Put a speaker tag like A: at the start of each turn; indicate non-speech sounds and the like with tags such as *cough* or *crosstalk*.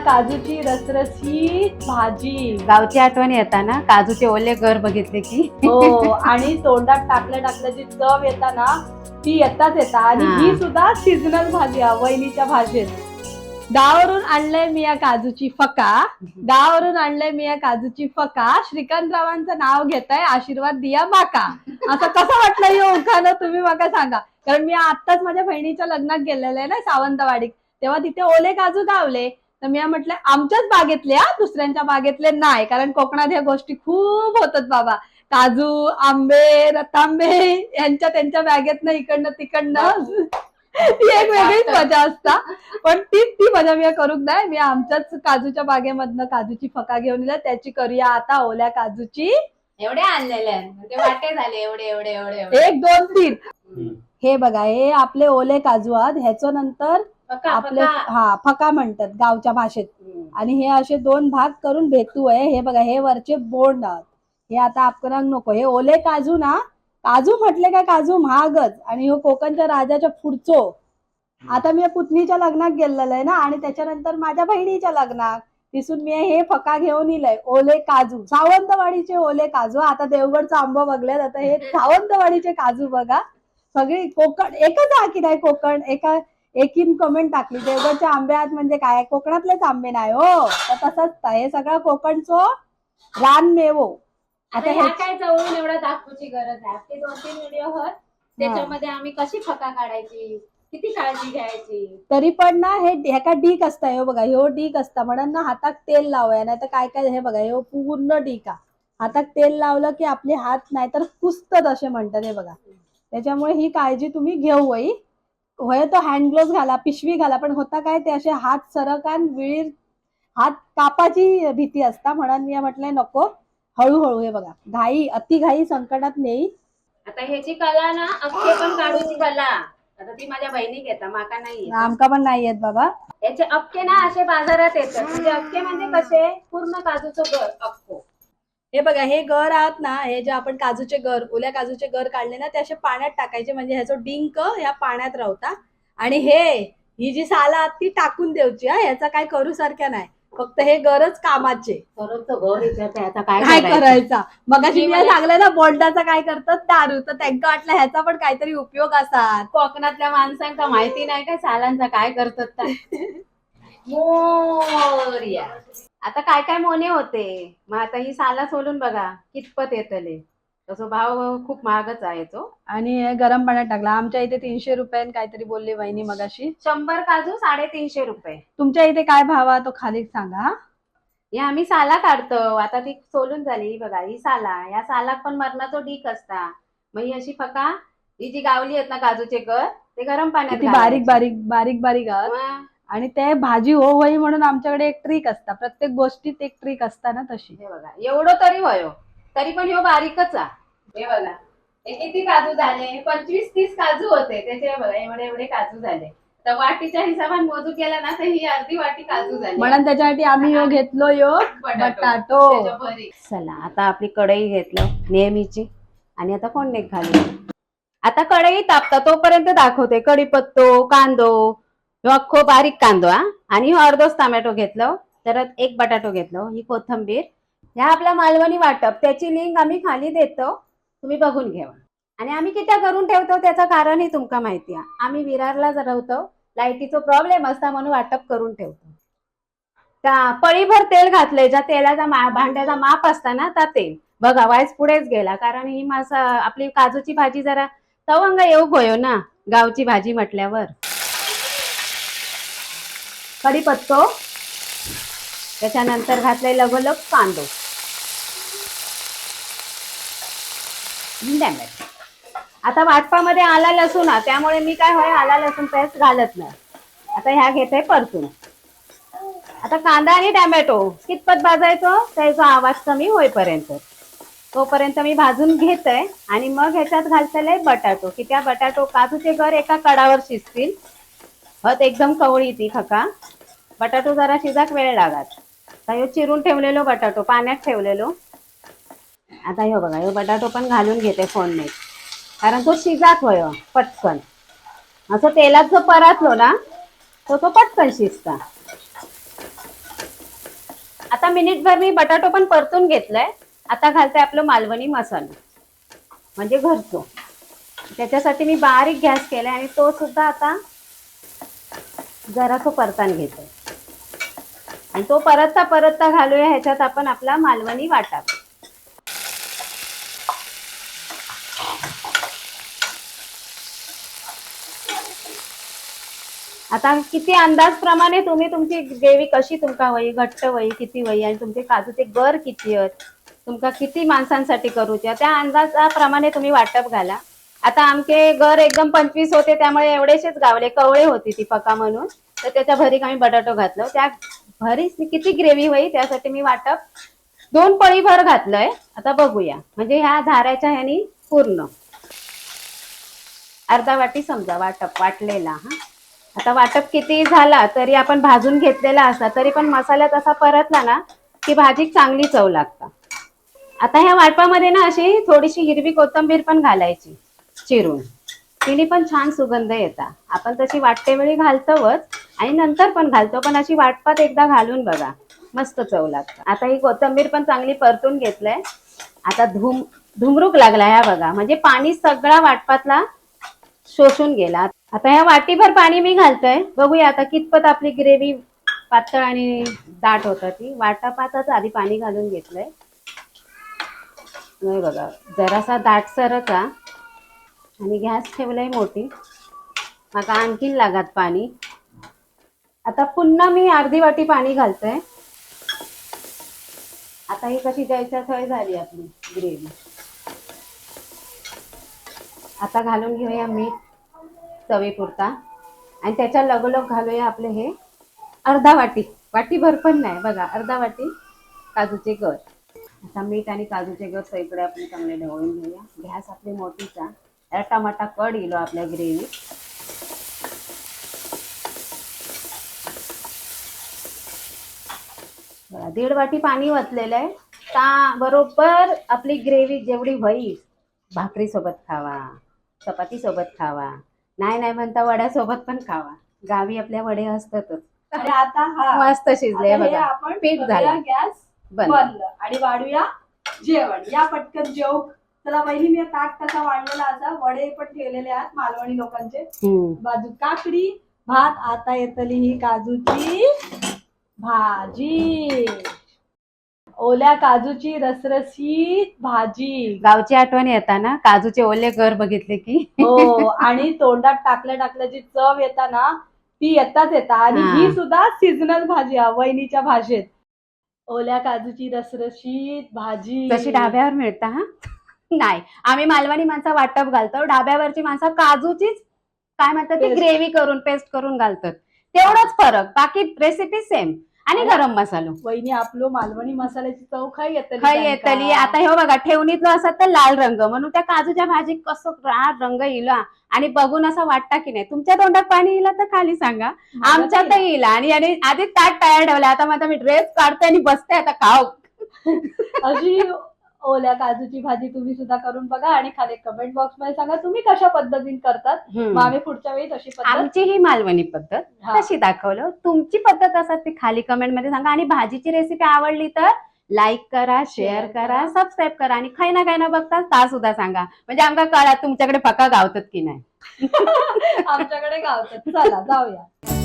A: काजूची रसरशीत भाजी.
B: गावची आठवण येता ना काजूचे ओले घर बघितले की.
A: हो आणि तोंडात टाकल्या टाकल्याची चव येता ना ती येताच येता. आणि
B: हा.
A: ही सुद्धा सीझनल भाजी आहे वहिनीच्या भाजीत. गावावरून आणलंय मी या काजूची फका. गावावरून आणलंय मी या काजूची फका. श्रीकांतरावांचं नाव घेताय आशीर्वाद दिया माका. असं कसं वाटलं हे उखाणं? तुम्ही मला सांगा. कारण मी आत्ताच माझ्या बहिणीच्या लग्नात गेलेलं आहे ना सावंतवाडीत. तेव्हा तिथे ओले काजू गावले. तर मी म्हटलं आमच्याच बागेतले हा दुसऱ्यांच्या बागेतले नाही कारण कोकणात ह्या गोष्टी खूप होतात बाबा. काजू आंबे रतांबे यांच्या त्यांच्या बॅगेतनं इकडनं तिकडनं ती *laughs* एक वेगळीच मजा असता. पण ती ती मजा मी करूक नाही मी आमच्याच काजूच्या बागेमधनं काजूची फका घेऊन दिल्या त्याची करूया आता ओल्या काजूची.
B: एवढे आणलेले. म्हणजे वाटे झाले एवढे एवढे एवढे
A: एक दोन तीन. हे बघा हे आपले ओले काजू आहेत. ह्याच्या नंतर आपले. हा फका म्हणतात गावच्या भाषेत. आणि हे असे दोन भाग करून भेटू आहे. हे बघा हे वरचे बोंड आहात. हे आता आपणाक नको. हे ओले काजू ना काजू म्हटले का काजू महागच. आणि हो कोकणच्या राजाच्या पुढचो. आता मी पुतणीच्या लग्नात गेलेलं आहे ना आणि त्याच्यानंतर माझ्या बहिणीच्या लग्नात. तिथून मी हे फका घेऊन इलय ओले काजू. सावंतवाडीचे ओले काजू. आता देवगडचा आंबा बघल्यात आता हे *laughs* सावंतवाडीचे काजू बघा. सगळी कोकण एकच आहे की नाही कोकण? एका एकीन कमेंट टाकली. देवगडच्या आंब्यात म्हणजे काय? कोकणातलेच आंबे नाही हो. तर तसंच हे सगळं कोकणचो रान मेवो.
B: आता
A: आता
B: ह्या
A: हे
B: काय जवळून एवढं दाखवूची गरज आहे? आपले दोन तीन व्हिडिओ होत त्याच्यामध्ये आम्ही कशी फका काढायची? किती काळजी घ्यायची?
A: तरी पण ना हे ह्याका डीक असता. हे बघा ह्यो डीक असता. म्हणून ना हातात तेल लावूया. नाही तर काय काय हे बघा ह्यो पूर्ण डीक हा हातात तेल लावलं की आपले हात नाही तर कुसतात असे म्हणतात हे बघा. त्याच्यामुळे ही काळजी तुम्ही घेऊ वई होय तो हँड ग्लोव्ह घाला पिशवी घाला पण होता काय ते असे हात सरकान विळीर हात कापाची भीती असता म्हणून मी म्हटलंय नको हळूहळू हे बघा. घाई अति घाई संकटात नेई.
B: आता ह्याची कला ना अख्खे पण काढूची कला. आता ती माझ्या बहिणी घेता माका नाही.
A: आमका पण नाही येत बाबा.
B: याचे अख्खे ना असे बाजारात येतात. म्हणजे अख्खे म्हणजे कसे? पूर्ण काजूचं घर अख्खो.
A: हे बघा हे गर आहात ना हे जे आपण काजूचे गर ओल्या काजूचे गर काढले ना ते असे पाण्यात टाकायचे म्हणजे ह्याचं डिंक ह्या पाण्यात राहता. आणि हे ही जी साला आहात ती टाकून द्यायची हा ह्याचा काय करू सारख्या नाही. फक्त हे गरज कामाचे.
B: घर काय करायचं?
A: मग सांगलं ना बोल्डाचा काय करतात दारू तर त्यांना वाटलं ह्याचा पण काहीतरी उपयोग असा
B: कोकणातल्या माणसांका माहिती नाही काय सालांचा काय करतात. *laughs* मोरया. आता काय काय मोने होते? मग आता ही साला सोडून बघा कितपत येतले. तसं भाव खूप महागच आहे तो.
A: आणि गरम पाण्यात टाकला. आमच्या इथे तीनशे रुपयान काहीतरी बोलली वहिनी मगाशी.
B: शंभर काजू साडेतीनशे रुपये.
A: तुमच्या इथे काय भाव आहे तो खाली सांगा हा?
B: आम्ही साला काढतो. आता ती सोलून झाली. ही बघा ही साला. या सालाक पण मरणाचो डीक असता. मग ही अशी फका ही जी गावली आहेत ना काजूचे गर ते गरम पाण्यात
A: बारीक. बारीक बारीक बारीक आहात आणि ते भाजी हो होई म्हणून आमच्याकडे एक ट्रिक असता. प्रत्येक गोष्टीत एक ट्रिक असता ना तशी.
B: हे बघा एवढं तरी होयो तरी पण ह्यो बारीकच आ. हे बघा हे किती काजू झाले? पंचवीस तीस काजू होते. त्याचे बघा एवढे एवढे काजू झाले. तर वाटीच्या हिशोबाने मोजू केला ना तर ही अर्धी वाटी काजू झाली.
A: म्हणून त्याच्यासाठी आम्ही यो घेतलो यो बटाटो.
B: चला आता आपली कढई घेतलं नेहमीची. आणि आता फोडणी घालू आता कढई तापता तोपर्यंत दाखवते. कढीपत्तो कांदो ह्यो बारीक कांदो हा. आणि ह्यो अर्धोच टोमॅटो घेतलं तर एक बटाटो घेतलो ही कोथंबीर. ह्या आपला मालवणी वाटप त्याची लिंक आम्ही खाली देतो तुम्ही बघून घ्या. आणि आम्ही किती करून ठेवतो त्याचं कारणही तुमका माहिती आहे. आम्ही विरारला राहतो लाईटीचा प्रॉब्लेम असता म्हणून वाटप करून ठेवतो. त्या पळीभर तेल घातलंय ज्या तेलाचा मा भांड्याचा माप असता ना त्या तेल. बघा वायस पुढेच गेला कारण ही मासा आपली काजूची भाजी जरा तवंग येऊ होयो ना गावची भाजी म्हटल्यावर. कढीपत्तो त्याच्यानंतर घातले लगोलग कांदो. आता वाटपामध्ये आला लसूण त्यामुळे मी काय होय आला लसूण पेस्ट घालत नाही. आता ह्या घेते परतून. आता कांदा आणि टॅमॅटो कितपत भाजायचो त्याचा आवाज कमी होईपर्यंत. तोपर्यंत मी भाजून घेतोय आणि मग ह्याच्यात घालतले बटाटो की त्या बटाटो काजूचे घर एका कडावर शिजतील. हत एकदम कवळी ती खका. बटाटो जरा शिजाक वेळ लागत. आता ह्यो चिरून ठेवलेलो बटाटो पाण्यात ठेवलेलो. आता ह्यो बघा ह्यो बटाटो पण घालून घेते फोडणीत. कारण तो शिजाक होय पटकन. असं तेलात जो परातलो ना तो तो पटकन शिजता. आता मिनिटभर मी बटाटो पण परतून घेतलाय. आता घालते आपलं मालवणी मसाला. म्हणजे घरचो. त्याच्यासाठी मी बारीक गॅस केलाय आणि तो सुद्धा आता जरा तो परतान घेतोय. आणि तो परतता परतता घालूया ह्याच्यात आपण आपला मालवणी वाटा. आता किती अंदाजप्रमाणे तुम्ही तुमची ग्रेव्ही कशी तुमका वही घट्ट वही किती वही आणि तुमचे काजूचे गर किती आहेत तुमका किती माणसांसाठी करूच्या त्या अंदाजाप्रमाणे तुम्ही वाटप घाला. आता आमचे घर एकदम पंचवीस होते त्यामुळे एवढेशेच गावले. कवळे होती ती पका म्हणून. तर त्याच्या भरीक आम्ही बटाटो घातलो. त्या भरीस किती ग्रेव्ही होई त्यासाठी मी वाटप दोन पळी भर घातलंय. आता बघूया. म्हणजे ह्या धाराच्या ह्यानी पूर्ण. अर्धा वाटी समजा वाटप वाटलेला हा. आता वाटप किती झाला तरी आपण भाजून घेतलेला असला तरी पण मसाल्यात असा परतला ना की भाजी चांगली चव लागतात आता ह्या वाटपामध्ये ना अशी थोडीशी हिरवी कोथिंबीर पण घालायची. चिरून. तिने पण छान सुगंध येता. आपण तशी वाटते वेळी घालतोच आणि नंतर पण घालतो पण अशी वाटपात एकदा घालून बघा. मस्त चव लागतं. आता ही कोथिंबीर पण चांगली परतून घेतलंय. आता धुम धुमरूक लागला ह्या बघा. म्हणजे पाणी सगळा वाटपातला शोषून गेला. आता ह्या वाटीभर पाणी मी घालतोय. बघूया आता कितपत आपली ग्रेव्ही पातळ आणि दाट होतं ती. वाटापातच आधी पाणी घालून घेतलंय. नाही बघा जरासा दाटसरच. हा आणि गॅस ठेवलाय मोठी. आता आणखीन लागत पाणी. आता पुन्हा मी अर्धी वाटी पाणी घालतोय. आता ही कशी द्यायच्या थंय झाली आपली ग्रेव्ही. आता घालून घेऊया मीठ चवीपुरता. आणि त्याच्या लगोलग घालूया आपले हे अर्धा वाटी. वाटी भर पण नाही बघा अर्धा वाटी काजूचे गर आता मीठ आणि काजूचे गर सगळीकडे आपण चांगले ढवळून घेऊया. गॅस आपली मोठीचा टमाटा कड येलो आपल्या ग्रेव्ही बघा दीड वाटी पाणी वतलेलं आहे. ता बरोबर आपली ग्रेव्ही जेवढी होईल भाकरी सोबत खावा चपाती सोबत खावा नाही नाही म्हणता वड्यासोबत पण खावा. गावी आपल्या वडे असतातच.
A: आता हा.
B: मस्त शिजले बघा.
A: आपण
B: पीठ झालं.
A: गॅस
B: बंद.
A: बंद. आणि वाढूया जेवण. या पटकन जेव चला पहिली मी ताट कसा वाढलेला असा वडे पण ठेवलेले आहेत मालवणी लोकांचे. बाजू काकडी भात आता येतली ही काजूची भाजी. ओल्या काजूची रसरशीत भाजी.
B: गावची आठवण येताना काजूचे ओले घर बघितले की.
A: हो आणि तोंडात टाकल्या टाकल्याची चव येताना ती येताच येता. आणि
B: हा.
A: सुद्धा सीझनल भाजी आहे वहिनीच्या भाषेत. ओल्या काजूची रसरशीत भाजी.
B: तशी डाब्यावर मिळता हा? नाही. आम्ही मालवणी माणसं वाटप घालतो. डाब्यावरची माणसं काजूचीच काय म्हणतात ती. ग्रेव्ही करून पेस्ट करून घालतात. तेवढंच फरक. बाकी रेसिपी सेम आणि गरम मसालो.
A: वहिनी आपलो मालवणी मसाल्याची चव खाई येतली
B: खय येतली. आता हे बघा ठेवणीतलं असत तर लाल रंग. म्हणून त्या काजूच्या भाजीत कसं लाल रंग येला आणि बघून असं वाटता की नाही. तुमच्या तोंडात पाणी येईल तर खाली सांगा. आमच्यात येईल. आणि याने आधी ताट तयार ठेवला. आता माझा मी ड्रेस काढते आणि बसते. आता खाऊ.
A: अशी ओल्या काजूची भाजी तुम्ही सुद्धा करून बघा आणि खाली कमेंट बॉक्समध्ये सांगा तुम्ही कशा पद्धतीने करतात. मग आम्ही पुढच्या वेळी तशी पद्धत.
B: आमची ही मालवणी पद्धत. कशी दाखवलं. तुमची पद्धत असत ती खाली कमेंटमध्ये सांगा. आणि भाजीची रेसिपी आवडली तर लाईक करा शेअर करा
A: करा.
B: सबस्क्राईब करा आणि खाय ना खाय ना बघता ता सुद्धा सांगा. म्हणजे आमका कळा तुमच्याकडे फका गावतात की नाही? *laughs*
A: आमच्याकडे गावतात. चला जाऊया.